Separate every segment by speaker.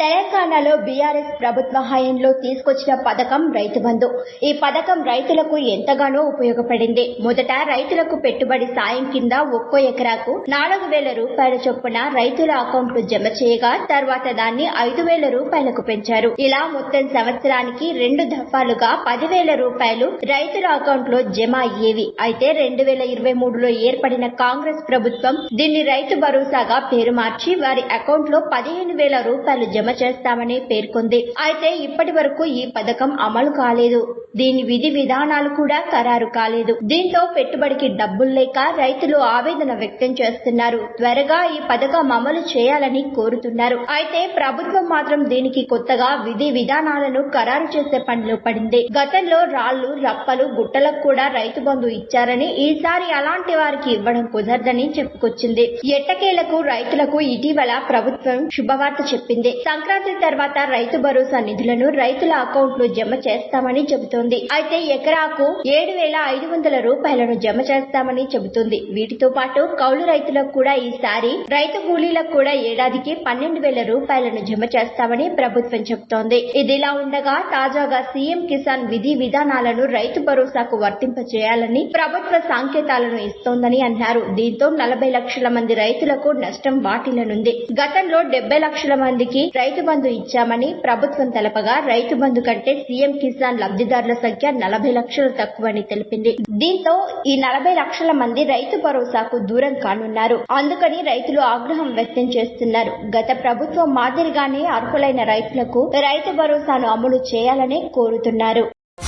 Speaker 1: తెలంగాణలో బీఆర్ఎస్ ప్రభుత్వ హయాంలో తీసుకొచ్చిన పథకం రైతు బంధు. ఈ పథకం రైతులకు ఎంతగానో ఉపయోగపడింది. మొదట రైతులకు పెట్టుబడి సాయం కింద ఒక్కో ఎకరాకు నాలుగు వేల రూపాయల చొప్పున రైతుల అకౌంట్లు జమ చేయగా తర్వాత దాన్ని ఐదు వేల రూపాయలకు పెంచారు. ఇలా మొత్తం సంవత్సరానికి రెండు దఫాలుగా పదివేల రూపాయలు రైతుల అకౌంట్లో జమ అయ్యేవి. అయితే రెండు వేల ఇరవై మూడులో ఏర్పడిన కాంగ్రెస్ ప్రభుత్వం దీన్ని రైతు భరోసాగా పేరు మార్చి వారి అకౌంట్లో పదిహేను వేల రూపాయలు జమ చేస్తామని పేర్కొంది. అయితే ఇప్పటి వరకు ఈ పథకం అమలు కాలేదు. దీని విధి విధానాలు కూడా ఖరారు కాలేదు. దీంతో పెట్టుబడికి డబ్బులు లేక రైతులు ఆవేదన వ్యక్తం చేస్తున్నారు. త్వరగా ఈ పథకం అమలు చేయాలని కోరుతున్నారు. అయితే ప్రభుత్వం మాత్రం దీనికి కొత్తగా విధి విధానాలను ఖరారు చేసే పనిలో పడింది. గతంలో రాళ్ళు రప్పలు గుట్టలకు కూడా రైతు బంధు ఇచ్చారని ఈసారి అలాంటి వారికి ఇవ్వడం కుదరదని చెప్పుకొచ్చింది. ఎట్టకేలకు రైతులకు ఇటీవల ప్రభుత్వం శుభవార్త చెప్పింది. సంక్రాంతి తర్వాత రైతు భరోసా నిధులను రైతుల అకౌంట్లో జమ చేస్తామని చెబుతోంది. అయితే ఎకరాకు ఏడు వేల ఐదు వందల రూపాయలను జమ చేస్తామని చెబుతుంది. వీటితో పాటు కౌలు రైతులకు కూడా ఈసారి రైతు కూలీలకు కూడా ఏడాదికి పన్నెండు వేల రూపాయలను జమ చేస్తామని ప్రభుత్వం చెబుతోంది. ఇదిలా ఉండగా తాజాగా సీఎం కిసాన్ విధి విధానాలను రైతు భరోసాకు వర్తింపజేయాలని ప్రభుత్వ సంకేతాలను ఇస్తోందని అన్నారు. దీంతో నలభై లక్షల మంది రైతులకు నష్టం వాటిల్లనుంది. గతంలో డెబ్బై లక్షల మందికి రైతు బంధు ఇచ్చామని ప్రభుత్వం తెలపగా రైతు బంధు కంటే సీఎం కిసాన్ లబ్దిదారుల సంఖ్య నలభై లక్షలు తక్కువని తెలిపింది. దీంతో ఈ నలభై లక్షల మంది రైతు భరోసాకు దూరం కానున్నారు. అందుకని రైతులు ఆగ్రహం వ్యక్తం చేస్తున్నారు. గత ప్రభుత్వం మాదిరిగానే అర్హులైన రైతులకు రైతు భరోసాను అమలు చేయాలని కోరుతున్నారు.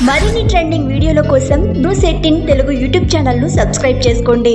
Speaker 1: మరిన్ని ట్రెండింగ్ వీడియోల కోసం బ్రూసెట్టిన్ తెలుగు యూట్యూబ్ ఛానల్ను సబ్స్క్రైబ్ చేసుకోండి.